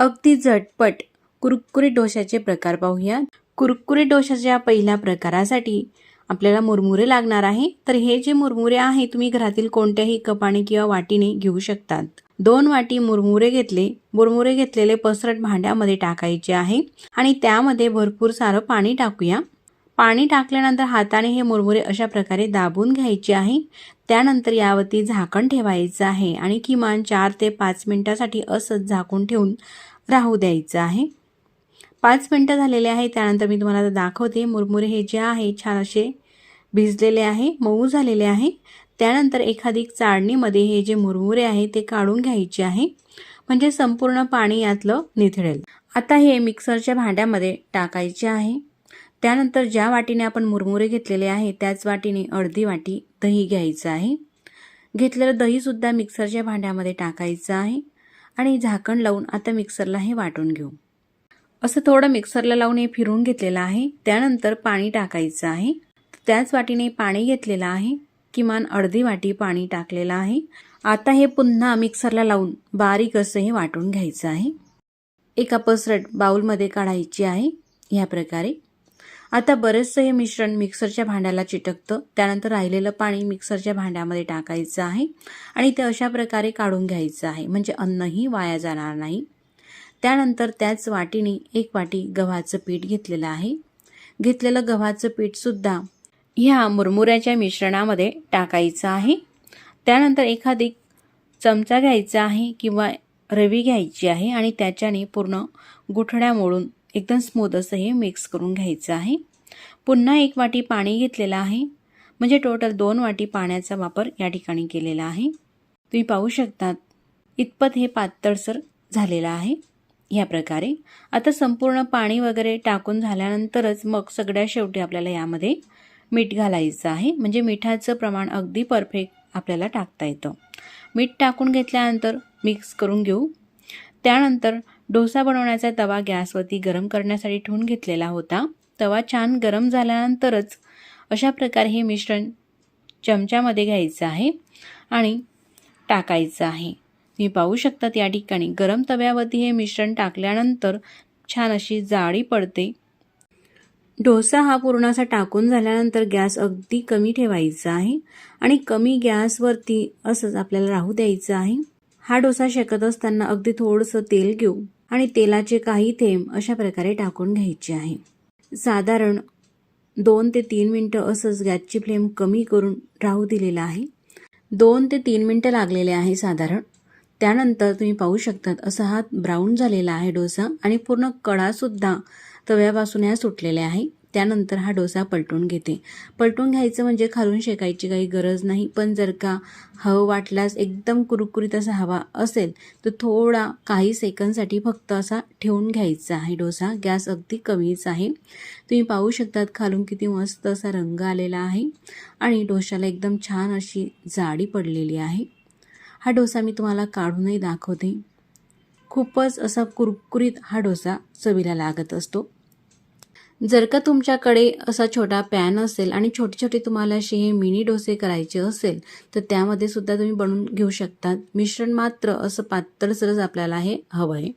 अगदी झटपट कुरकुरीत डोशाचे प्रकार पाहूया कुरकुरीत डोशाच्या पहिल्या प्रकारासाठी आपल्याला मुरमुरे लागणार आहे. तर हे जे मुरमुरे आहे तुम्ही घरातील कोणत्याही कपाने किंवा वाटीने घेऊ शकतात. दोन वाटी मुरमुरे घेतले. मुरमुरे घेतलेले पसरट भांड्यामध्ये टाकायचे आहे आणि त्यामध्ये भरपूर सारं पाणी टाकूया. पाणी टाकल्यानंतर हाताने हे मुरमुरे अशा प्रकारे दाबून घ्यायचे आहे. त्यानंतर यावरती झाकण ठेवायचं आहे आणि किमान चार ते पाच मिनिटासाठी असंच झाकून ठेवून राहू द्यायचं आहे. पाच मिनटं झालेले आहे त्यानंतर मी तुम्हाला आता दाखवते. मुरमुरे हे जे आहे छान असे भिजलेले आहे मऊ झालेले आहे. त्यानंतर एखादी चाळणीमध्ये हे जे मुरमुरे आहे ते काढून घ्यायचे आहे. म्हणजे संपूर्ण पाणी यातलं निथळेल. आता हे मिक्सरच्या भांड्यामध्ये टाकायचे आहे. त्यानंतर ज्या वाटीने आपण मुरमुरे घेतलेले आहे त्याच वाटीने अर्धी वाटी दही घ्यायचं आहे. घेतलेलं दहीसुद्धा मिक्सरच्या भांड्यामध्ये टाकायचं आहे. आणि झाकण लावून आता मिक्सरला हे वाटून घेऊ. असं थोडं मिक्सरला लावून हे फिरून घेतलेलं आहे. त्यानंतर पाणी टाकायचं आहे. त्याच वाटीने पाणी घेतलेलं आहे. किमान अर्धी वाटी पाणी टाकलेलं आहे. आता हे पुन्हा मिक्सरला लावून बारीक असं हे वाटून घ्यायचं आहे. एका पसरट बाऊलमध्ये काढायची आहे. ह्या प्रकारे. आता बरेचसं हे मिश्रण मिक्सरच्या भांड्याला चिटकतं. त्यानंतर राहिलेलं पाणी मिक्सरच्या भांड्यामध्ये टाकायचं आहे आणि ते अशा प्रकारे काढून घ्यायचं आहे. म्हणजे अन्नही वाया जाणार नाही. त्यानंतर त्याच वाटीने एक वाटी गव्हाचं पीठ घेतलेलं आहे. घेतलेलं गव्हाचं पीठसुद्धा ह्या मुरमुऱ्याच्या मिश्रणामध्ये टाकायचं आहे. त्यानंतर एखादी चमचा घ्यायचा आहे किंवा रवी घ्यायची आहे आणि त्याच्याने पूर्ण गुठड्या मोडून एकदम स्मूद असं हे मिक्स करून घ्यायचं आहे. पुन्हा एक वाटी पाणी घेतलेलं आहे. म्हणजे टोटल दोन वाटी पाण्याचा वापर या ठिकाणी केलेला आहे. तुम्ही पाहू शकतात इतपत हे पातळसर झालेलं आहे. ह्या प्रकारे. आता संपूर्ण पाणी वगैरे टाकून झाल्यानंतरच मग सगळ्या शेवटी आपल्याला यामध्ये मीठ घालायचं आहे. म्हणजे मिठाचं प्रमाण अगदी परफेक्ट आपल्याला टाकता येतं. मीठ टाकून घेतल्यानंतर मिक्स करून घेऊ. त्यानंतर डोसा बनवण्याचा तवा गॅसवरती गरम करण्यासाठी ठेवून घेतलेला होता. तवा छान गरम झाल्यानंतरच अशा प्रकारे हे मिश्रण चमच्यामध्ये घ्यायचं आहे आणि टाकायचं आहे. तुम्ही पाहू शकतात या ठिकाणी गरम तव्यावरती हे मिश्रण टाकल्यानंतर छान अशी जाळी पडते. डोसा हा पूर्ण असा टाकून झाल्यानंतर गॅस अगदी कमी ठेवायचा आहे आणि कमी गॅसवरती असंच आपल्याला राहू द्यायचं आहे. हा डोसा शेकत असताना अगदी थोडंसं तेल घेऊ. आणि तेलाचे काही थेंब अशा प्रकारे टाकून घ्यायचे आहे. साधारण दोन ते तीन मिनटं असंच गॅसची फ्लेम कमी करून राहू दिलेला आहे. दोन ते तीन मिनटं लागलेले आहे साधारण. त्यानंतर तुम्ही पाहू शकतात असा हा ब्राऊन झालेला आहे डोसा आणि पूर्ण कडासुद्धा तव्यापासून ह्या सुटलेल्या आहे. त्यानंतर हा डोसा पलटून घेते. पलटून घ्यायचं म्हणजे खालून शेकायची काही गरज नाही. पण जर का हवं वाटल्यास एकदम कुरकुरीत असा हवा असेल तर थोडा काही सेकंदसाठी फक्त असा ठेवून घ्यायचा आहे डोसा. गॅस अगदी कमीच आहे. तुम्ही पाहू शकतात खालून किती मस्त असा रंग आलेला आहे आणि डोशाला एकदम छान अशी जाडी पडलेली आहे. हा डोसा मी तुम्हाला काढूनही दाखवते. खूपच असा कुरकुरीत हा डोसा चवीला लागत असतो. जर का तुमच्याकडे असा छोटा पॅन असेल आणि छोटे छोटे तुम्हाला असे हे मिनी डोसे करायचे असेल तर त्यामध्ये सुद्धा तुम्ही बनवून घेऊ शकतात. मिश्रण मात्र असं पातळसरच आपल्याला हे हवं आहे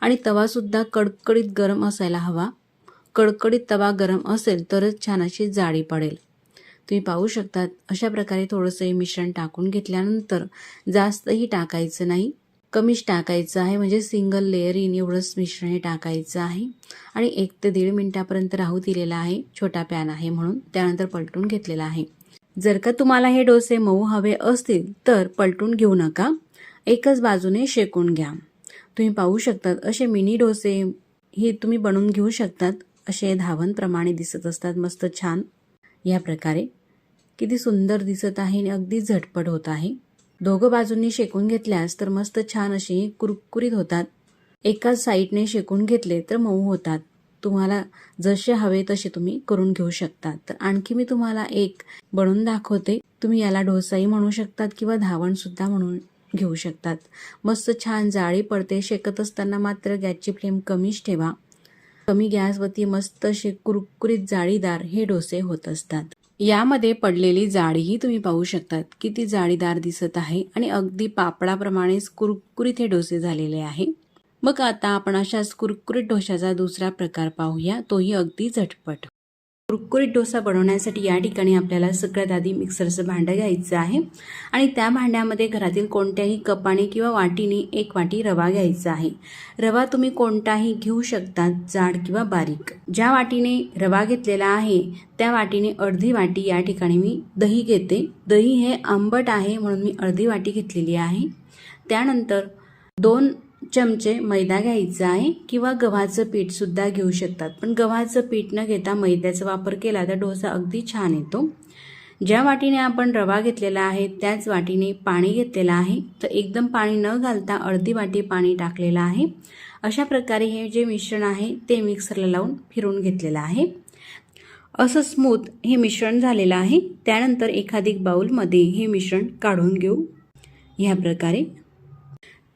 आणि तवासुद्धा कडकडीत गरम असायला हवा. कडकडीत तवा गरम असेल तरच छान अशी जाळी पडेल. तुम्ही पाहू शकतात अशा प्रकारे थोडंसं हे मिश्रण टाकून घेतल्यानंतर जास्तही टाकायचं नाही. कमीच टाकायचं आहे. म्हणजे सिंगल लेअर इन एवढंच मिश्रण हे टाकायचं आहे. आणि एक ते दीड मिनटापर्यंत राहू दिलेला आहे. छोटा पॅन आहे म्हणून. त्यानंतर पलटून घेतलेला आहे. जर का तुम्हाला हे डोसे मऊ हवे असतील तर पलटून घेऊ नका. एकच बाजूने शेकून घ्या. तुम्ही पाहू शकतात असे मिनी डोसे हे तुम्ही बनवून घेऊ शकतात. असे धावनप्रमाणे दिसत असतात. मस्त छान. या प्रकारे. किती सुंदर दिसत आहे आणि अगदी झटपट होत आहे. दोघं बाजूंनी शेकून घेतल्यास तर मस्त छान अशी कुरकुरीत होतात. एकाच साईडने शेकून घेतले तर मऊ होतात. तुम्हाला जसे हवे तसे तुम्ही करून घेऊ शकतात. तर आणखी मी तुम्हाला एक बनवून दाखवते. तुम्ही याला डोसाही म्हणू शकतात किंवा धावण सुद्धा म्हणून घेऊ शकतात. मस्त छान जाळी पडते. शेकत असताना मात्र गॅसची फ्लेम कमीच ठेवा. कमी गॅसवरती मस्त असे कुरकुरीत जाळीदार हे डोसे होत असतात. यामध्ये पडलेली जाळीही तुम्ही पाहू शकतात. किती जाळीदार दिसत आहे आणि अगदी पापडाप्रमाणेच कुरकुरीत हे डोसे झालेले आहे. मग आता आपण अशाच कुरकुरीत डोशाचा दुसरा प्रकार पाहूया. तोही अगदी झटपट. कुरकुरीत डोसा बनवण्यासाठी या ठिकाणी आपल्याला सगळ्यात आधी मिक्सरचं भांडं घ्यायचं आहे. आणि त्या भांड्यामध्ये घरातील कोणत्याही कपाने किंवा वाटीने एक वाटी रवा घ्यायचा आहे. रवा तुम्ही कोणताही घेऊ शकता जाड किंवा बारीक. ज्या वाटीने रवा घेतलेला आहे त्या वाटीने अर्धी वाटी या ठिकाणी मी दही घेते. दही हे आंबट आहे म्हणून मी अर्धी वाटी घेतलेली आहे. त्यानंतर दोन चमचे मैदा घ्यायचा आहे किंवा गव्हाचं पीठसुद्धा घेऊ शकतात. पण गव्हाचं पीठ न घेता मैद्याचा वापर केला तर डोसा अगदी छान येतो. ज्या वाटीने आपण रवा घेतलेला आहे त्याच वाटीने पाणी घेतलेलं आहे. तर एकदम पाणी न घालता अर्धी वाटी पाणी टाकलेलं आहे. अशा प्रकारे हे जे मिश्रण आहे ते मिक्सरला लावून फिरून घेतलेलं आहे. असं स्मूथ हे मिश्रण झालेलं आहे. त्यानंतर एखादी बाऊलमध्ये हे मिश्रण काढून घेऊ. ह्या प्रकारे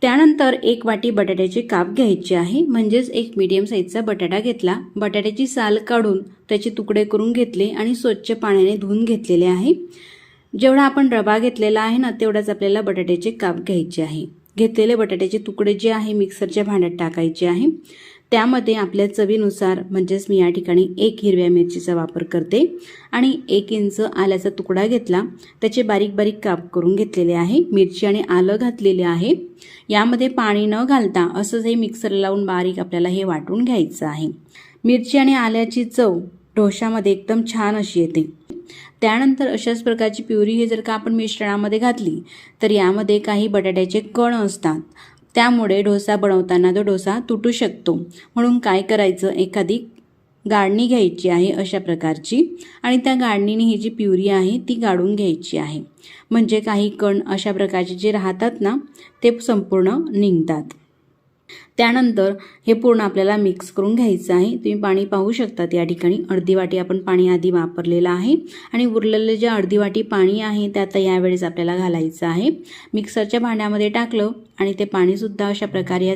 त्यानंतर एक वाटी बटाट्याचे काप घ्यायची आहे. म्हणजेच एक मीडियम साईजचा बटाटा घेतला. बटाट्याची साल काढून त्याचे तुकडे करून घेतले आणि स्वच्छ पाण्याने धुवून घेतलेले आहे. जेवढा आपण रवा घेतलेला आहे ना तेवढाच आपल्याला बटाट्याचे काप घ्यायचे आहे. घेतलेले बटाट्याचे तुकडे जे आहे मिक्सरच्या भांड्यात टाकायचे आहे. त्यामध्ये आपल्या चवीनुसार म्हणजेच मी या ठिकाणी एक हिरव्या मिरचीचा वापर करते आणि एक इंच आल्याचा तुकडा घेतला. त्याचे बारीक बारीक काप करून घेतलेले आहे. मिरची आणि आलं घातलेले आहे. यामध्ये पाणी न घालता असंच हे मिक्सर लावून बारीक आपल्याला हे वाटून घ्यायचं आहे. मिरची आणि आल्याची चव ढोशामध्ये एकदम छान अशी येते. त्यानंतर अशाच प्रकारची प्युरी हे जर का आपण मिश्रणामध्ये घातली तर यामध्ये काही बटाट्याचे कण असतात. त्यामुळे डोसा बनवताना तो डोसा तुटू शकतो. म्हणून काय करायचं? एखादी गाळणी घ्यायची आहे अशा प्रकारची आणि त्या गाळणीने ही जी प्युरी आहे ती गाळून घ्यायची आहे. म्हणजे काही कण अशा प्रकारचे जे राहतात ना ते संपूर्ण निघतात. त्यानंतर हे पूर्ण आपल्याला मिक्स करून घ्यायचं आहे. तुम्ही पाणी पाहू शकतात या ठिकाणी. अर्धी वाटी आपण पाणी आधी वापरलेलं आहे. आणि उरलेलं जे अर्धी वाटी पाणी आहे ते आता यावेळेस आपल्याला घालायचं आहे. मिक्सरच्या भांड्यामध्ये टाकलं आणि ते पाणीसुद्धा अशा प्रकारे या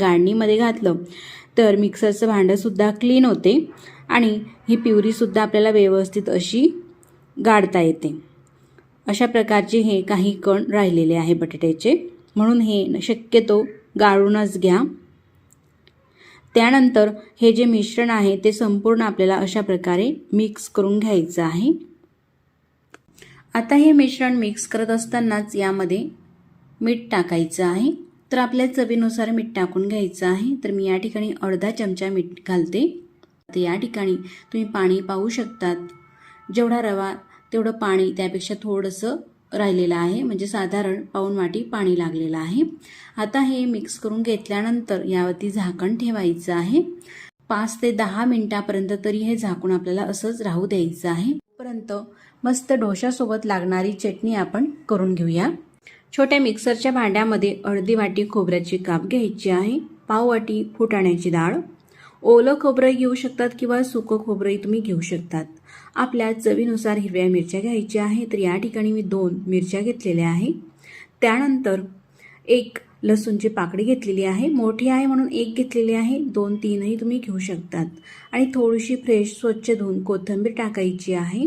गाळणीमध्ये घातलं. तर मिक्सरचं भांडंसुद्धा क्लीन होते आणि ही प्युरीसुद्धा आपल्याला व्यवस्थित अशी गाळता येते. अशा प्रकारचे हे काही कण राहिलेले आहे बटाट्याचे. म्हणून हे शक्यतो गाळूनच घ्या. त्यानंतर हे जे मिश्रण आहे ते संपूर्ण आपल्याला अशा प्रकारे मिक्स करून घ्यायचं आहे. आता हे मिश्रण मिक्स करत असतानाच यामध्ये मीठ टाकायचं आहे. तर आपल्या चवीनुसार मीठ टाकून घ्यायचं आहे. तर मी या ठिकाणी अर्धा चमचा मीठ घालते. तर या ठिकाणी तुम्ही पाणी पाहू शकतात. जेवढा रवा तेवढं पाणी त्यापेक्षा थोडंसं राहिलेलं आहे. म्हणजे साधारण पाऊण वाटी पाणी लागलेलं आहे. आता हे मिक्स करून घेतल्यानंतर यावरती झाकण ठेवायचं आहे. पाच ते दहा मिनिटापर्यंत तरी हे झाकून आपल्याला असंच राहू द्यायचं आहे. पर्यंत मस्त डोशासोबत लागणारी चटणी आपण करून घेऊया. छोट्या मिक्सरच्या भांड्यामध्ये अर्धी वाटी खोबऱ्याची काप घ्यायची आहे. पाव वाटी फुटाण्याची डाळ. ओलं खोबरं घेऊ शकतात किंवा सुकं खोबरंही तुम्ही घेऊ शकतात. आपल्या चवीनुसार हिरव्या मिरच्या घ्यायच्या आहेत तर या ठिकाणी मी दोन मिरच्या घेतलेल्या आहे. त्यानंतर एक लसूणची पाकडी घेतलेली आहे. मोठी आहे म्हणून एक घेतलेली आहे. दोन तीनही तुम्ही घेऊ शकतात. आणि थोडीशी फ्रेश स्वच्छ धुवून कोथिंबीर टाकायची आहे.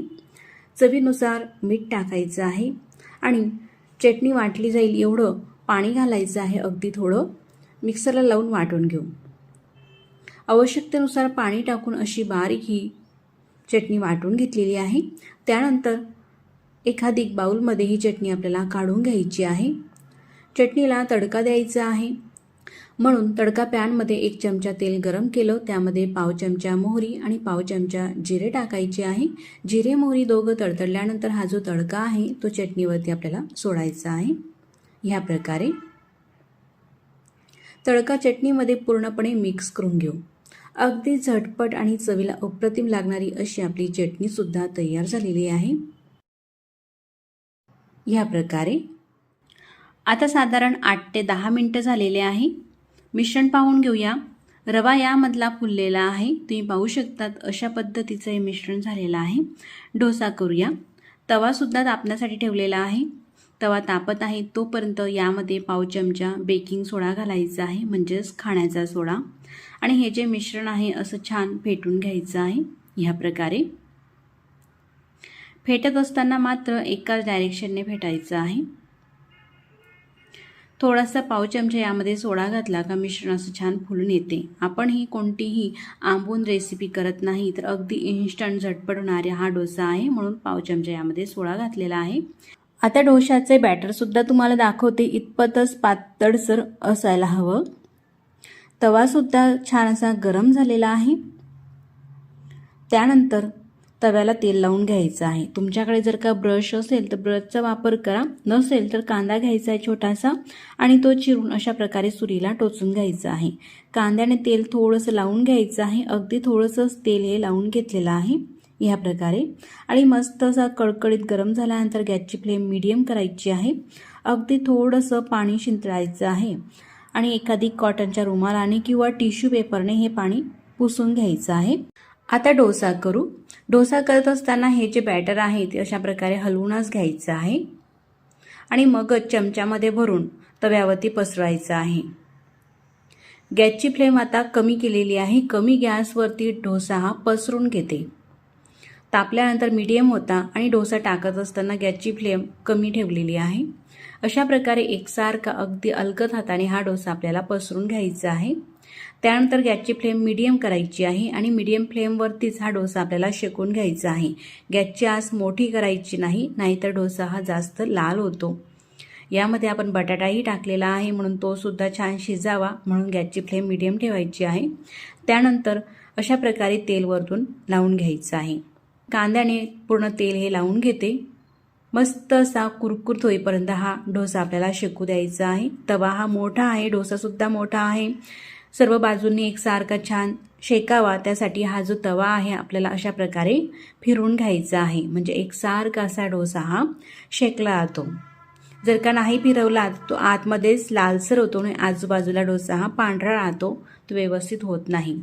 चवीनुसार मीठ टाकायचं आहे. आणि चटणी वाटली जाईल एवढं पाणी घालायचं आहे अगदी थोडं. मिक्सरला लावून वाटून घेऊ. आवश्यकतेनुसार पाणी टाकून अशी बारीक ही चटणी वाटून घेतलेली आहे. त्यानंतर एखादी बाऊलमध्ये ही चटणी आपल्याला काढून घ्यायची आहे. चटणीला तडका द्यायचा आहे. म्हणून तडका पॅनमध्ये एक चमचा तेल गरम केलं. त्यामध्ये पाव चमचा मोहरी आणि पाव चमचा जिरे टाकायचे आहे. जिरे मोहरी दोघं तडतडल्यानंतर हा जो तडका आहे तो चटणीवरती आपल्याला सोडायचा आहे. ह्या प्रकारे तडका चटणीमध्ये पूर्णपणे मिक्स करून घेऊ. अगदी झटपट आणि चवीला अप्रतिम लागणारी अशी आपली चटणीसुद्धा तयार झालेली आहे. ह्या प्रकारे. आता साधारण आठ ते दहा मिनटं झालेले आहे. मिश्रण पाहून घेऊया. रवा यामधला फुललेला आहे. तुम्ही पाहू शकतात अशा पद्धतीचं हे मिश्रण झालेलं आहे. डोसा करूया. तवासुद्धा तापण्यासाठी ठेवलेला आहे. तवा तापत आहे तोपर्यंत यामध्ये पाव चमचा बेकिंग सोडा घालायचा आहे. म्हणजेच खाण्याचा सोडा. आणि हे जे मिश्रण आहे असं छान फेटून घ्यायचं आहे. ह्या प्रकारे. फेटत असताना मात्र एकाच डायरेक्शनने फेटायचं आहे. थोडासा पाव चमचा यामध्ये सोडा घातला का मिश्रण असं छान फुलून येते. आपण ही कोणतीही आंबून रेसिपी करत नाही तर अगदी इन्स्टंट झटपट होणारे हा डोसा आहे म्हणून पाव चमचा यामध्ये सोडा घातलेला आहे. आता डोशाचे बॅटरसुद्धा तुम्हाला दाखवते. इतपतच पातळसर असायला हवं. तवासुद्धा छान असा गरम झालेला आहे. त्यानंतर तव्याला तेल लावून घ्यायचं आहे. तुमच्याकडे जर का ब्रश असेल तर ब्रशचा वापर करा. नसेल तर कांदा घ्यायचा आहे छोटासा आणि तो चिरून अशा प्रकारे सुरीला टोचून घ्यायचा आहे. कांद्याने तेल थोडंसं लावून घ्यायचं आहे. अगदी थोडंसंच तेल हे लावून घेतलेलं आहे. ह्या प्रकारे. आणि मस्त असा कडकडीत गरम झाल्यानंतर गॅसची फ्लेम मीडियम करायची आहे. अगदी थोडंसं पाणी शिंतळायचं आहे. आणि एखादी कॉटनच्या रुमालाने किंवा टिश्यू पेपरने हे पाणी पुसून घ्यायचं आहे. आता डोसा करू. डोसा करत असताना हे जे बॅटर आहे ते अशा प्रकारे हलवूनच घ्यायचं आहे. आणि मगच चमच्यामध्ये भरून तव्यावरती पसरवायचं आहे. गॅसची फ्लेम आता कमी केलेली आहे. कमी गॅसवरती डोसा हा पसरून घेते. तापल्यानंतर मीडियम होता आणि डोसा टाकत असताना गॅसची फ्लेम कमी ठेवलेली आहे. अशा प्रकारे एकसारखा अगदी अलगद हाताने हा डोसा आपल्याला पसरून घ्यायचा आहे. त्यानंतर गॅसची फ्लेम मीडियम करायची आहे आणि मीडियम फ्लेमवरतीच हा डोसा आपल्याला शेकून घ्यायचा आहे. गॅसची आस मोठी करायची नाही नाहीतर डोसा हा जास्त लाल होतो. यामध्ये आपण बटाटाही टाकलेला आहे म्हणून तो सुद्धा छान शिजावा म्हणून गॅसची फ्लेम मिडियम ठेवायची आहे. त्यानंतर अशा प्रकारे तेल वरतून लावून घ्यायचं आहे. कांद्याने पूर्ण तेल हे लावून घेते. मस्त असा कुरकुरीत होईपर्यंत हा डोसा आपल्याला शेकू द्यायचा आहे. तवा हा मोठा आहे डोसासुद्धा मोठा आहे. सर्व बाजूंनी एकसारखा छान शेकावा त्यासाठी हा जो तवा आहे आपल्याला अशा प्रकारे फिरून घ्यायचा आहे. म्हणजे एकसारखा असा डोसा हा शेकला जातो. जर का नाही फिरवला तो आतमध्येच लालसर होतो आणि आजूबाजूला डोसा हा पांढरा राहतो. तो व्यवस्थित होत नाही.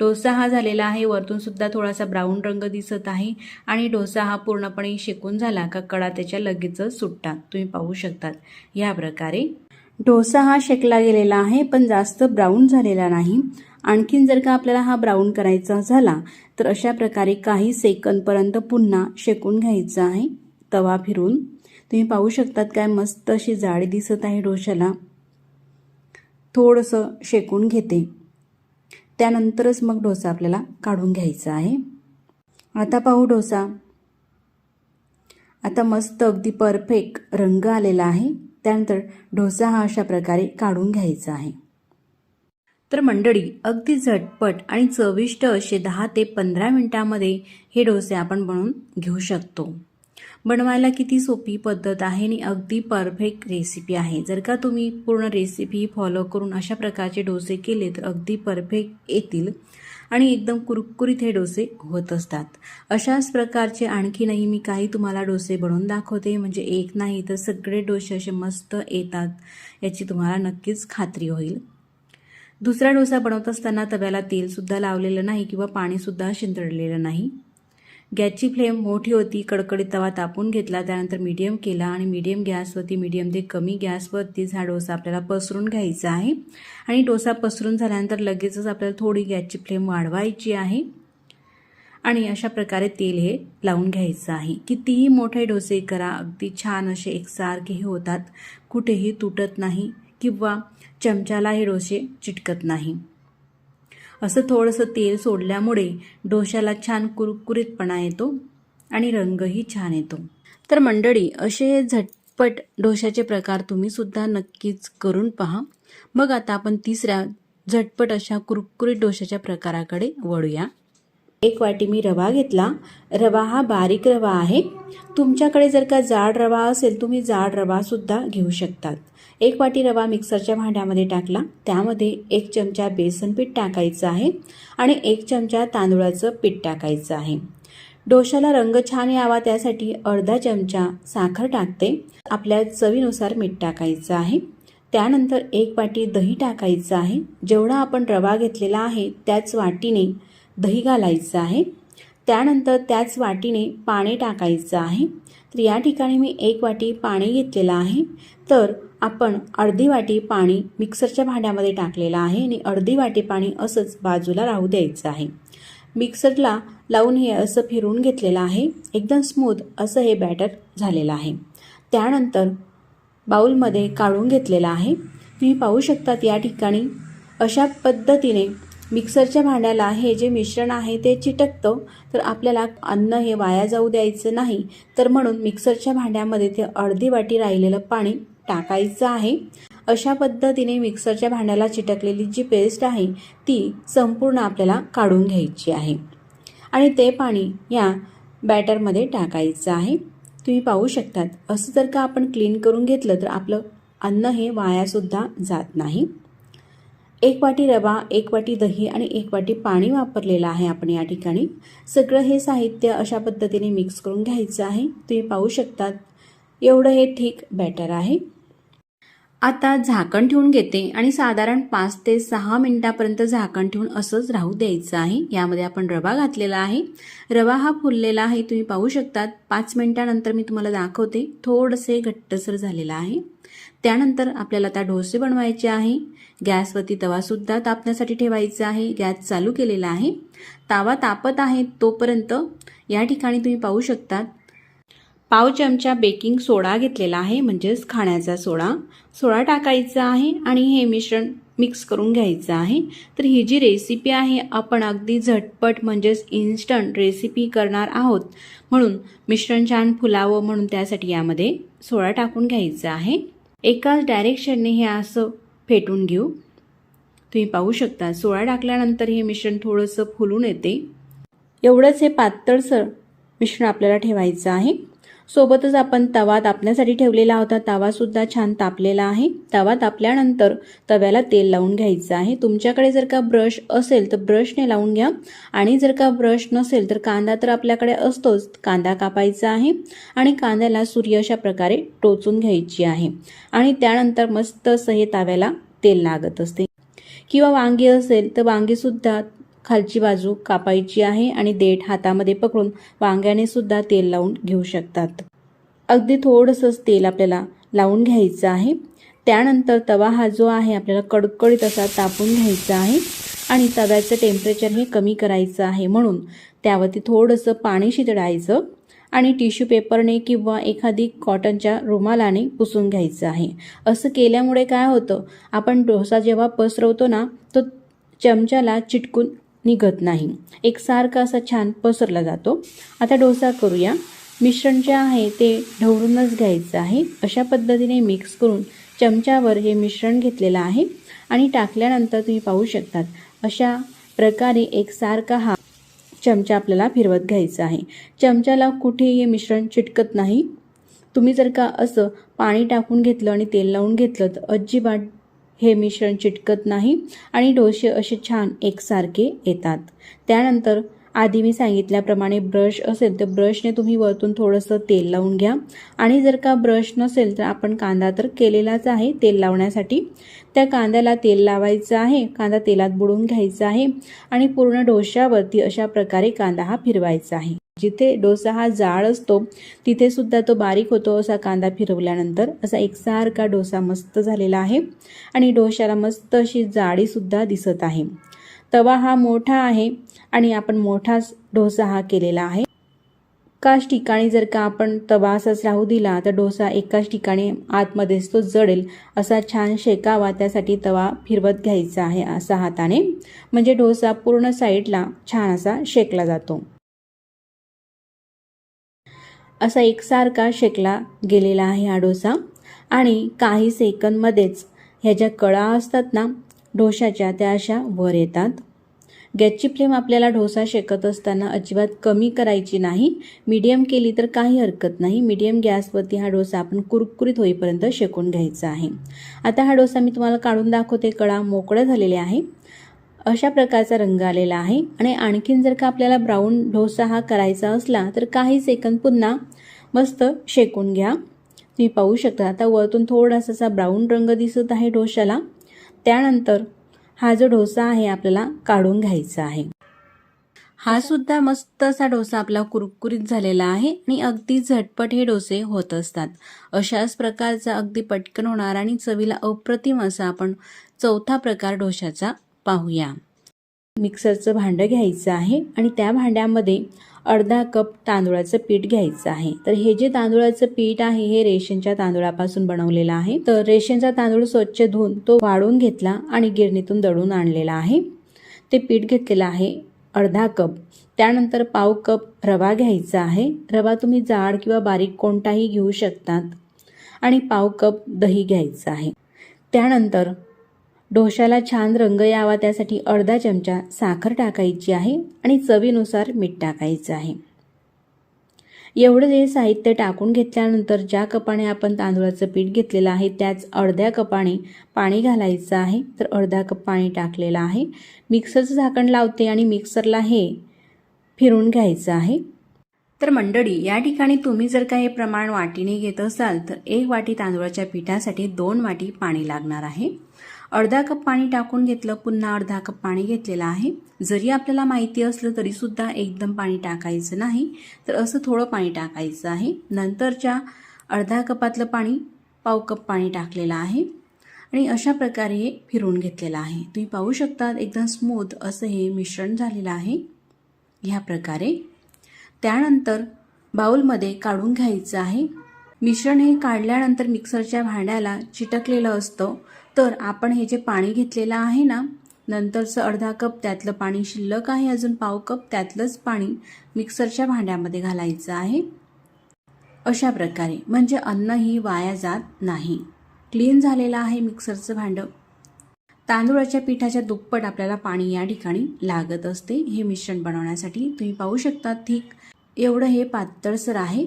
डोसा हा झालेला आहे. वरतून सुद्धा थोडासा ब्राऊन रंग दिसत आहे आणि डोसा हा पूर्णपणे शेकून झाला का कडा त्याच्या लगेचच सुटतात. तुम्ही पाहू शकतात. या प्रकारे. डोसा हा शेकला गेलेला आहे पण जास्त ब्राऊन झालेला नाही. आणखीन जर का आपल्याला हा ब्राऊन करायचा झाला तर अशा प्रकारे काही सेकंदपर्यंत पुन्हा शेकून घ्यायचा आहे. तवा फिरून. तुम्ही पाहू शकतात काय मस्त अशी जाडी दिसत आहे डोशाला थोडंसं शेकून घेते. त्यानंतरच मग डोसा आपल्याला काढून घ्यायचा आहे. आता पाहू डोसा. आता मस्त अगदी परफेक्ट रंग आलेला आहे. त्यानंतर डोसा हा अशा प्रकारे काढून घ्यायचा आहे. तर मंडळी अगदी झटपट आणि चविष्ट असे दहा ते पंधरा मिनिटामध्ये हे डोसे आपण बनवून घेऊ शकतो. बनवायला किती सोपी पद्धत आहे आणि अगदी परफेक्ट रेसिपी आहे. जर का तुम्ही पूर्ण रेसिपी फॉलो करून अशा प्रकारचे डोसे केले तर अगदी परफेक्ट येतील आणि एकदम कुरकुरीत हे डोसे होत असतात. अशाच प्रकारचे आणखीनही मी काही तुम्हाला डोसे बनवून दाखवते. म्हणजे एक नाही तर सगळे डोसे असे मस्त येतात याची तुम्हाला नक्कीच खात्री होईल. दुसरा डोसा बनवत असताना तव्याला तेलसुद्धा लावलेलं नाही किंवा पाणीसुद्धा शिंतळलेलं नाही. गॅसची फ्लेम मोठी होती कडकडीत तवा तापून घेतला त्यानंतर मीडियम केला आणि मीडियम गॅसवरती मीडियम ते कमी गॅसवरती हा डोसा आपल्याला पसरून घ्यायचा आहे. आणि डोसा पसरून झाल्यानंतर लगेचच आपल्याला थोडी गॅसची फ्लेम वाढवायची आहे. आणि अशा प्रकारे तेल हे लावून घ्यायचं आहे. कितीही मोठे डोसे करा अगदी छान असे एकसारखेही होतात. कुठेही तुटत नाही किंवा चमच्याला हे डोसे चिटकत नाही. असं थोडंसं तेल सोडल्यामुळे डोशाला छान कुरकुरीतपणा येतो आणि रंगही छान येतो. तर मंडळी असे झटपट डोशाचे प्रकार तुम्ही सुद्धा नक्कीच करून पहा. मग आता आपण तिसऱ्या झटपट अशा कुरकुरीत डोशाच्या प्रकाराकडे वळूया. एक वाटी मी रवा घेतला. रवा हा बारीक रवा आहे. तुमच्याकडे जर का जाड रवा असेल तुम्ही जाड रवासुद्धा घेऊ शकतात. एक वाटी रवा मिक्सरच्या भांड्यामध्ये टाकला. त्यामध्ये एक चमचा बेसन पीठ टाकायचं आहे आणि एक चमचा तांदूळाचं पीठ टाकायचं आहे. डोशाला रंग छान यावा त्यासाठी अर्धा चमचा साखर टाकते. आपल्या चवीनुसार मीठ टाकायचं आहे. त्यानंतर एक वाटी दही टाकायचं आहे. जेवढा आपण रवा घेतलेला आहे त्याच वाटीने दही घालायचं आहे. त्यानंतर त्याच वाटीने पाणी टाकायचं आहे. तर या ठिकाणी मी एक वाटी पाणी घेतलेलं आहे. तर आपण अर्धी वाटी पाणी मिक्सरच्या भांड्यामध्ये टाकलेलं आहे आणि अर्धी वाटी पाणी असंच बाजूला राहू द्यायचं आहे. मिक्सरला लावून हे असं फिरून घेतलेलं आहे. एकदम स्मूथ असं हे बॅटर झालेलं आहे. त्यानंतर बाऊलमध्ये काढून घेतलेलं आहे. तुम्ही पाहू शकतात या ठिकाणी अशा पद्धतीने मिक्सरच्या भांड्याला हे जे मिश्रण आहे ते चिटकतं. तर आपल्याला अन्न हे वाया जाऊ द्यायचं नाही. तर म्हणून मिक्सरच्या भांड्यामध्ये ते अर्धी वाटी राहिलेलं पाणी टाकायचं आहे. अशा पद्धतीने मिक्सरच्या भांड्याला चिटकलेली जी पेस्ट आहे ती संपूर्ण आपल्याला काढून घ्यायची आहे. आणि ते पाणी या बॅटरमध्ये टाकायचं आहे. तुम्ही पाहू शकतात. असं जर का आपण क्लीन करून घेतलं तर आपलं अन्न हे वायासुद्धा जात नाही. एक वाटी रवा एक वाटी दही आणि एक वाटी पाणी वापरलेलं आहे आपण या ठिकाणी. सगळं हे साहित्य अशा पद्धतीने मिक्स करून घ्यायचं आहे. तुम्ही पाहू शकतात. एवढं हे ठीक बॅटर आहे. आता झाकण ठेवून घेते आणि साधारण पाच ते सहा मिनटापर्यंत झाकण ठेवून असंच राहू द्यायचं आहे. यामध्ये आपण रवा घातलेला आहे. रवा हा फुललेला आहे तुम्ही पाहू शकतात. पाच मिनटानंतर मी तुम्हाला दाखवते. थोडंसे घट्टसर झालेला आहे. त्यानंतर आपल्याला आता डोसे बनवायचे आहे. गॅसवरती तवासुद्धा तापण्यासाठी ठेवायचा आहे. गॅस चालू केलेला आहे. तावा तापत आहे तोपर्यंत या ठिकाणी तुम्ही पाहू शकतात. पाव चमचा बेकिंग सोडा घेतलेला आहे म्हणजेच खाण्याचा सोडा. सोडा टाकायचा आहे आणि हे मिश्रण मिक्स करून घ्यायचं आहे. तर ही जी रेसिपी आहे आपण अगदी झटपट म्हणजेच इन्स्टंट रेसिपी करणार आहोत. म्हणून मिश्रण छान फुलावं म्हणून त्यासाठी यामध्ये सोडा टाकून घ्यायचा आहे. एकाच डायरेक्शनने हे असं फेटून घेऊ. तुम्ही पाहू शकता सोडा टाकल्यानंतर हे मिश्रण थोडंसं फुलून येते. एवढंच हे पातळसर मिश्रण आपल्याला ठेवायचं आहे. सोबतच आपण तवा तापण्यासाठी ठेवलेला होता. तवासुद्धा छान तापलेला आहे. तवा तापल्यानंतर तव्याला तेल लावून घ्यायचं आहे. तुमच्याकडे जर का ब्रश असेल तर ब्रशने लावून घ्या. आणि जर का ब्रश नसेल तर कांदा तर आपल्याकडे असतोच. कांदा कापायचा आहे आणि कांद्याला सूर्य अशा प्रकारे टोचून घ्यायची आहे. आणि त्यानंतर मस्त असं हे ताव्याला तेल लागत असते. किंवा वांगी असेल तर वांगीसुद्धा खालची बाजू कापायची आहे आणि देठ हातामध्ये पकडून वांग्याने सुद्धा तेल लावून घेऊ शकतात. अगदी थोडंसंच तेल आपल्याला लावून घ्यायचं आहे. त्यानंतर तवा हा जो आहे आपल्याला कडकडीत असा तापून घ्यायचा आहे आणि तव्याचं टेम्परेचर हे कमी करायचं आहे म्हणून त्यावरती थोडंसं पाणी शितडायचं आणि टिश्यू पेपरने किंवा एखादी कॉटनच्या रुमालाने पुसून घ्यायचं आहे. असं केल्यामुळे काय होतं आपण डोसा जेव्हा पसरवतो ना तो चमच्याला चिटकून निघत नाही. एकसारखा असा छान पसरला जातो. आता डोसा करूया. मिश्रण जे आहे ते ढवळूनच घ्यायचं आहे. अशा पद्धतीने मिक्स करून चमच्यावर हे मिश्रण घेतलेलं आहे आणि टाकल्यानंतर तुम्ही पाहू शकतात अशा प्रकारे एकसारखा हा चमचा आपल्याला फिरवत घ्यायचा आहे. चमच्याला कुठेही हे मिश्रण चिटकत नाही. तुम्ही जर का असं पाणी टाकून घेतलं आणि तेल लावून घेतलं तर अजिबात हे मिश्रण चिटकत नाही आणि डोसे असे छान एकसारखे येतात. त्यानंतर आधी मी सांगितल्याप्रमाणे ब्रश असेल तर ब्रशने तुम्ही वरतून थोडंसं तेल लावून घ्या. आणि जर का ब्रश नसेल तर आपण कांदा तर केलेलाच आहे तेल लावण्यासाठी. त्या कांद्याला तेल लावायचं आहे कांदा तेलात बुडवून घ्यायचा आहे आणि पूर्ण डोश्यावरती अशा प्रकारे कांदा हा फिरवायचा आहे. जिथे डोसा हा जाड असतो तिथे सुद्धा तो बारीक होतो असा कांदा फिरवल्यानंतर असा एकसारखा डोसा मस्त झालेला आहे आणि डोशाला मस्त अशी जाडीसुद्धा दिसत आहे. तवा हा मोठा आहे आणि आपण मोठाच डोसा हा केलेला आहे. एकाच ठिकाणी जर का आपण तवा असाच राहू दिला तर डोसा एकाच ठिकाणी आतमध्येच तो जडेल असा छान शेकावा त्यासाठी तवा फिरवत घ्यायचा आहे असा हाताने. म्हणजे डोसा पूर्ण साईडला छान असा शेकला जातो. असा एकसारखा शेकला गेलेला आहे हा डोसा आणि काही सेकंदमध्येच ह्या ज्या कळा असतात ना डोशाच्या त्या अशा वर येतात. गॅसची फ्लेम आपल्याला डोसा शेकत असताना अजिबात कमी करायची नाही. मीडियम केली तर काही हरकत नाही. मीडियम गॅसवरती हा डोसा आपण कुरकुरीत होईपर्यंत शेकून घ्यायचा आहे. आता हा डोसा मी तुम्हाला काढून दाखवते. कळा मोकळ्या झालेल्या आहे. अशा प्रकारचा रंग आलेला आहे. आणि आणखीन जर का आपल्याला ब्राऊन डोसा हा करायचा असला तर काही सेकंद पुन्हा मस्त शेकून घ्या. तुम्ही पाहू शकता आता वरतून थोडासा असा ब्राऊन रंग दिसत आहे डोशाला त्यानंतर हा जो डोसा आहे आपल्याला काढून घ्यायचा आहे. हा सुद्धा मस्त असा डोसा आपला कुरकुरीत झालेला आहे आणि अगदी झटपट हे डोसे होत असतात. अशाच प्रकारचा अगदी पटकन होणार आणि चवीला अप्रतिम असा आपण चौथा प्रकार डोशाचा पाहूया. मिक्सरचं भांडं घ्यायचं आहे आणि त्या भांड्यामध्ये अर्धा कप तांदूळाचं पीठ घ्यायचं आहे. तर हे जे तांदूळाचं पीठ आहे हे रेशनच्या तांदूळापासून बनवलेलं आहे. तर रेशनचा तांदूळ स्वच्छ धुवून तो वाळून घेतला आणि गिरणीतून दळून आणलेला आहे. ते पीठ घेतलेलं आहे अर्धा कप. त्यानंतर पाव कप रवा घ्यायचा आहे. रवा तुम्ही जाड किंवा बारीक कोणताही घेऊ शकतात. आणि पाव कप दही घ्यायचं आहे. त्यानंतर डोशाला छान रंग यावा त्यासाठी अर्धा चमचा साखर टाकायची आहे आणि चवीनुसार मीठ टाकायचं आहे. एवढं जे साहित्य टाकून घेतल्यानंतर ज्या कपाने आपण तांदूळाचं पीठ घेतलेलं आहे त्याच अर्ध्या कपाने पाणी घालायचं आहे. तर अर्धा कप पाणी टाकलेलं आहे. मिक्सरचं झाकण लावते आणि मिक्सरला हे फिरून घ्यायचं आहे. तर मंडळी या ठिकाणी तुम्ही जर का हे प्रमाण वाटीने घेत असाल तर एक वाटी तांदूळाच्या पिठासाठी दोन वाटी पाणी लागणार आहे. अर्धा कप पाणी टाकून घेतलं पुन्हा अर्धा कप पाणी घेतलेलं आहे. जरी आपल्याला माहिती असलं तरीसुद्धा एकदम पाणी टाकायचं नाही. तर असं थोडं पाणी टाकायचं आहे. नंतरच्या अर्धा कपातलं पाणी पाव कप पाणी टाकलेलं आहे. आणि अशा प्रकारे हे फिरवून घेतलेलं आहे. तुम्ही पाहू शकता एकदम स्मूथ असं हे मिश्रण झालेलं आहे. ह्या प्रकारे. त्यानंतर बाऊलमध्ये काढून घ्यायचं आहे. मिश्रण हे काढल्यानंतर मिक्सरच्या भांड्याला चिटकलेलं असतं. तर आपण हे जे पाणी घेतलेलं आहे ना नंतरचं अर्धा कप त्यातलं पाणी शिल्लक आहे अजून पाव कप त्यातलंच पाणी मिक्सरच्या भांड्यामध्ये घालायचं आहे. अशा प्रकारे म्हणजे अन्नही वाया जात नाही. क्लीन झालेलं आहे मिक्सरचं भांडं. तांदूळाच्या पिठाच्या दुप्पट आपल्याला पाणी या ठिकाणी लागत असते. हे मिश्रण बनवण्यासाठी तुम्ही पाहू शकता ठीक एवढं हे पातळसर आहे.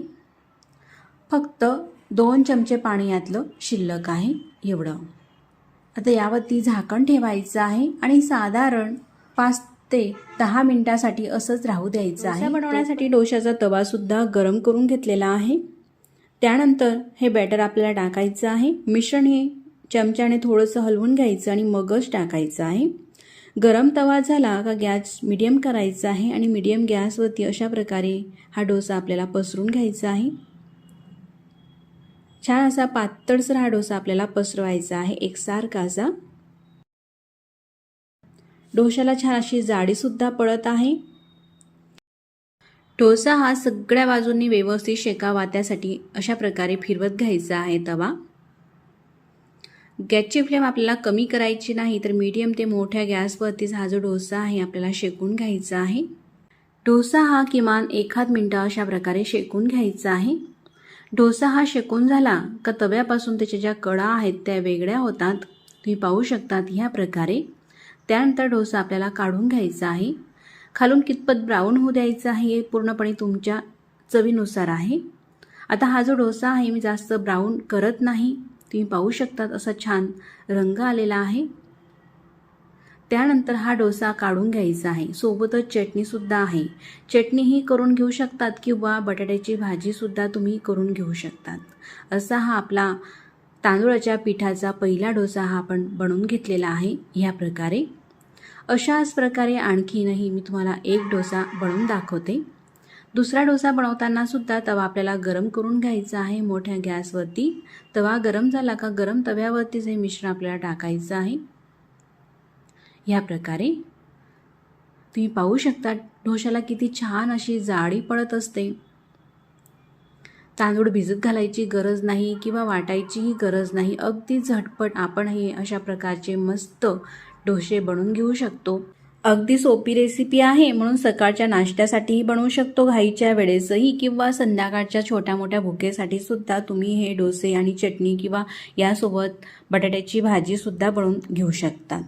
फक्त दोन चमचे पाणी यातलं शिल्लक आहे एवढं. आता यावरती झाकण ठेवायचं आहे आणि साधारण पाच ते दहा मिनिटासाठी असंच राहू द्यायचं आहे. बनवण्यासाठी डोशाचा तवा सुद्धा गरम करून घेतलेला आहे. त्यानंतर हे बॅटर आपल्याला टाकायचं आहे. मिश्रण हे चमच्याने थोडंसं हलवून घ्यायचं आणि मगच टाकायचं आहे. गरम तवा झाला का गॅस मिडियम करायचा आहे आणि मिडियम गॅसवरती अशा प्रकारे हा डोसा आपल्याला पसरून घ्यायचा आहे. छान असा पातळसर हा डोसा आपल्याला पसरवायचा आहे. एकसारखा असा. डोशाला छान अशी जाडीसुद्धा पडत आहे. डोसा हा सगळ्या बाजूंनी व्यवस्थित शेकावा त्यासाठी अशा प्रकारे फिरवत घ्यायचा आहे तवा. गॅसची फ्लेम आपल्याला कमी करायची नाही तर मीडियम ते मोठ्या गॅसवरतीच हा जो डोसा आहे आपल्याला शेकून घ्यायचा आहे. डोसा हा किमान एखाद मिनटं अशा प्रकारे शेकून घ्यायचा आहे. डोसा हा शेकून झाला का तव्यापासून त्याच्या ज्या कडा आहेत त्या वेगळ्या होतात? तुम्ही पाहू शकतात ह्या प्रकारे. त्यानंतर डोसा आपल्याला काढून घ्यायचा आहे. खालून कितपत ब्राऊन होऊ द्यायचा आहे हे पूर्णपणे तुमच्या चवीनुसार आहे. आता हा जो डोसा आहे मी जास्त ब्राऊन करत नाही. तुम्ही पाहू शकतात असा छान रंग आलेला आहे. त्यानंतर हा डोसा काढून घ्यायचा आहे. सोबतच चटणीसुद्धा आहे. चटणीही करून घेऊ शकतात किंवा बटाट्याची भाजीसुद्धा तुम्ही करून घेऊ शकतात. असा हा आपला तांदूळाच्या पिठाचा पहिला डोसा हा आपण बनवून घेतलेला आहे. ह्या प्रकारे. अशाच प्रकारे आणखीनही मी तुम्हाला एक डोसा बनवून दाखवते. दुसरा डोसा बनवताना सुद्धा तवा आपल्याला गरम करून घ्यायचा आहे मोठ्या गॅसवरती. तवा गरम झाला का गरम तव्यावरतीच हे मिश्रण आपल्याला टाकायचं आहे. ह्या प्रकारे. तुम्ही पाहू शकता ढोशाला किती छान अशी जाळी पडत असते. तांदूळ भिजत घालायची गरज नाही किंवा वाटायचीही गरज नाही. अगदी झटपट आपण हे अशा प्रकारचे मस्त डोसे बनवून घेऊ शकतो. अगदी सोपी रेसिपी आहे म्हणून सकाळच्या नाश्त्यासाठीही बनवू शकतो. घाईच्या वेळेसही किंवा संध्याकाळच्या छोट्या मोठ्या भुकेसाठी सुद्धा तुम्ही हे डोसे आणि चटणी किंवा यासोबत बटाट्याची भाजीसुद्धा बनवून घेऊ शकतात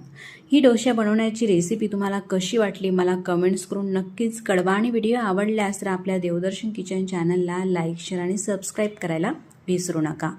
ही डोशा बनवण्याची रेसिपी तुम्हाला कशी वाटली मला कमेंट्स करून नक्कीच कळवा. आणि व्हिडिओ आवडल्यास तर आपल्या देवदर्शन किचन चॅनलला लाईक शेअर आणि सबस्क्राईब करायला विसरू नका.